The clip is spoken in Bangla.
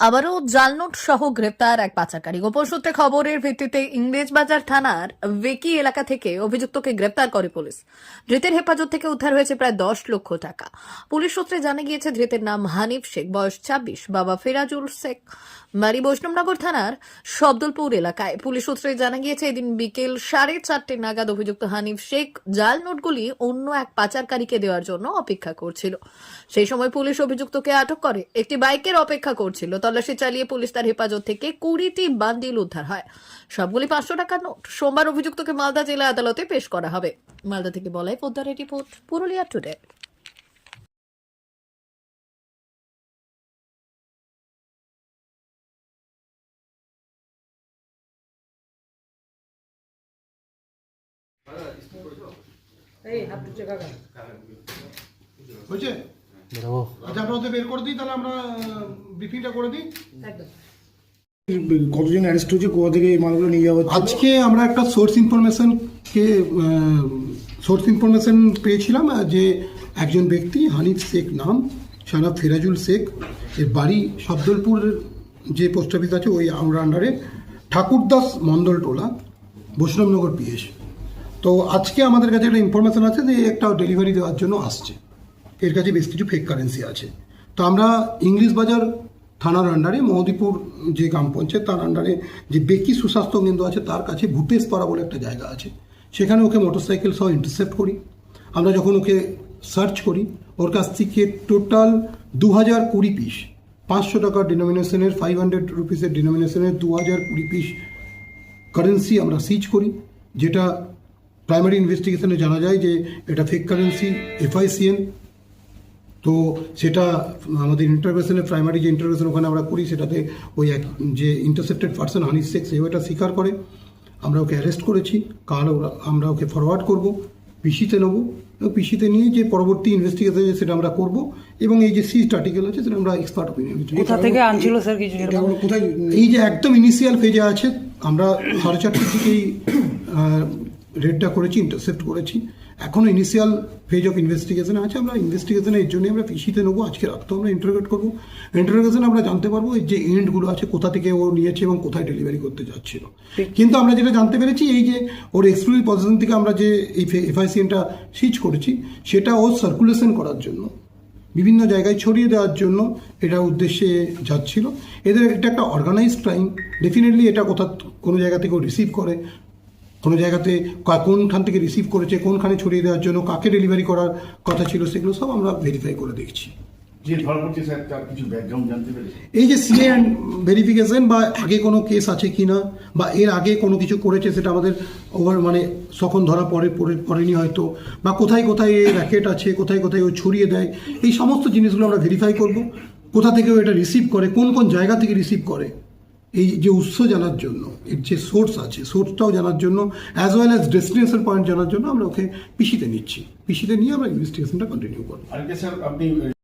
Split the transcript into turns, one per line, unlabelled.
আবারও জালনোট সহ গ্রেপ্তার এক পাচারকারী। গোপন সূত্রে খবরের ভিত্তিতে ইংরেজবাজার থানার ভেকি এলাকা থেকে অভিযুক্তকে গ্রেপ্তার করে পুলিশ। ধৃতের হেফাজত থেকে উদ্ধার হয়েছে প্রায় দশ লক্ষ টাকা। পুলিশ সূত্রে জানা গিয়েছে, ধৃতের নাম হানিফ শেখ, বয়স ছাব্বিশ, বাবা ফেরাজুল শেখ, বাড়ি বৈষ্ণবনগর থানার শব্দলপুর এলাকায়। পুলিশ সূত্রে জানা গিয়েছে, এদিন বিকেল সাড়ে চারটে নাগাদ অভিযুক্ত হানিফ শেখ জাল নোটগুলি অন্য এক পাচারকারীকে দেওয়ার জন্য অপেক্ষা করছিল। সেই সময় পুলিশ অভিযুক্তকে আটক করে, একটি বাইকের অপেক্ষা করছিল। তল্লাশি চালিয়ে পুলিশ তার হেফাজত থেকে কুড়িটি বান্ডিল উদ্ধার হয়। সবগুলি পাঁচশো টাকা নোট। সোমবার অভিযুক্তকে মালদা জেলা আদালতে পেশ করা হবে। মালদা থেকে বলাই পোদ্দারের রিপোর্ট পুরুলিয়া টুডে।
হয়েছে? আচ্ছা আমরা ওদের বের করে দিই তাহলে আমরা ব্রিফিংটা করে দিই।
কতজন অ্যারেস্ট হয়েছে কোথা থেকে এই মালগুলো নিয়ে যাওয়া
আজকে আমরা একটা সোর্স ইনফরমেশনকে সোর্স ইনফরমেশন পেয়েছিলাম যে একজন ব্যক্তি হানিফ শেখ নাম সারা ফেরাজুল শেখ এর বাড়ি শব্দলপুর যে পোস্ট অফিস আছে ওই আমরা আন্ডারে ঠাকুরদাস মন্ডল টোলা বৈষ্ণবনগর পিএস তো আজকে আমাদের কাছে একটা ইনফরমেশন আছে যে একটা ডেলিভারি দেওয়ার জন্য আসছে। এর কাছে বেশ কিছু ফেক কারেন্সি আছে। তো আমরা ইংলিশ বাজার থানার আন্ডারে মহদীপুর যে গ্রাম পঞ্চায়েত তার আন্ডারে যে বেকি সুস্বাস্থ্য কেন্দ্র আছে, তার কাছে ভূতেশ পাড়া বলে একটা জায়গা আছে। সেখানে ওকে মোটরসাইকেল সহ ইন্টারসেপ্ট করি। আমরা যখন ওকে সার্চ করি, ওর কাছ থেকে টোটাল দু হাজার কুড়ি পিস পাঁচশো টাকার ডিনোমিনেশনের ফাইভ হান্ড্রেড রুপিসের ডিনোমিনেশনের দু হাজার কুড়ি পিস কারেন্সি আমরা সিজ করি, যেটা প্রাইমারি ইনভেস্টিগেশনে জানা যায় যে এটা ফেক কারেন্সি এফআইসিএন তো সেটা আমাদের ইন্টারভেশনের প্রাইমারি যে ইন্টারভেশন ওখানে আমরা করি সেটাতে ওই এক যে ইন্টারসেপ্টেড পার্সন হানিস শেখ সেও এটা স্বীকার করে। আমরা ওকে অ্যারেস্ট করেছি। কাল আমরা ওকে ফরওয়ার্ড করব পিসিতে নেব। পিসিতে নিয়ে যে পরবর্তী ইনভেস্টিগেশন সেটা আমরা করব এবং এই যে সিস্ট আর্টিকেল আছে সেটা আমরা এক্সপার্ট ওপিনিয়ন
কোথা থেকে আনছিল স্যার কিছু
কোথায়
এই যে একদম ইনিশিয়াল ফেজে আছে আমরা সাড়ে চারটের দিকেই রেডটা করেছি ইন্টারসেপ্ট করেছি। এখনও ইনিশিয়াল ফেজ অফ ইনভেস্টিগেশন আছে, আমরা ইনভেস্টিগেশনে এর জন্য আমরা পিসিতে নেব, আজকে রাতও আমরা ইন্টারোগেট করব। ইন্টারোগেশনে আমরা জানতে পারব এই যে এন্ডগুলো আছে, কোথা থেকে ও নিয়েছে এবং কোথায় ডেলিভারি করতে যাচ্ছিল। কিন্তু আমরা যেটা জানতে পেরেছি, এই যে ওর এক্সক্লুসিভ পজিশন থেকে আমরা যে এই এফআইসিএনটা সিজ করেছি, সেটা ও সার্কুলেশন করার জন্য, বিভিন্ন জায়গায় ছড়িয়ে দেওয়ার জন্য এটা উদ্দেশ্যে যাচ্ছিল। এদের এটা একটা অর্গানাইজড ক্রাইম ডেফিনেটলি এটা কোথা, কোনো জায়গা থেকে রিসিভ করে কোনো জায়গাতে কা- কোনখান থেকে রিসিভ করেছে কোনখানে ছড়িয়ে দেওয়ার জন্য কাকে ডেলিভারি করার কথা ছিল সেগুলো সব আমরা ভেরিফাই করে দেখছি। এই যে সিএ ভেরিফিকেশন বা আগে কোনো কেস আছে কিনা বা এর আগে কোনো কিছু করেছে সেটা আমাদের ওভার মানে তখন ধরা পড়ে পড়ে- পড়েনি হয়তো বা কোথায় কোথায় এই র্যাকেট আছে কোথায় কোথায় ও ছড়িয়ে দেয় এই সমস্ত জিনিসগুলো আমরা ভেরিফাই করব। কোথা থেকে ও এটা রিসিভ করে কোন কোন জায়গা থেকে রিসিভ করে এই যে উৎস জানার জন্য, এর যে সোর্স আছে সোর্সটাও জানার জন্য as well as destination point জানার জন্য আমরা ওকে পিসিতে নিচ্ছি। পিসিতে নিয়ে আমরা ইনভেস্টিগেশনটা কন্টিনিউ করব।
আপনি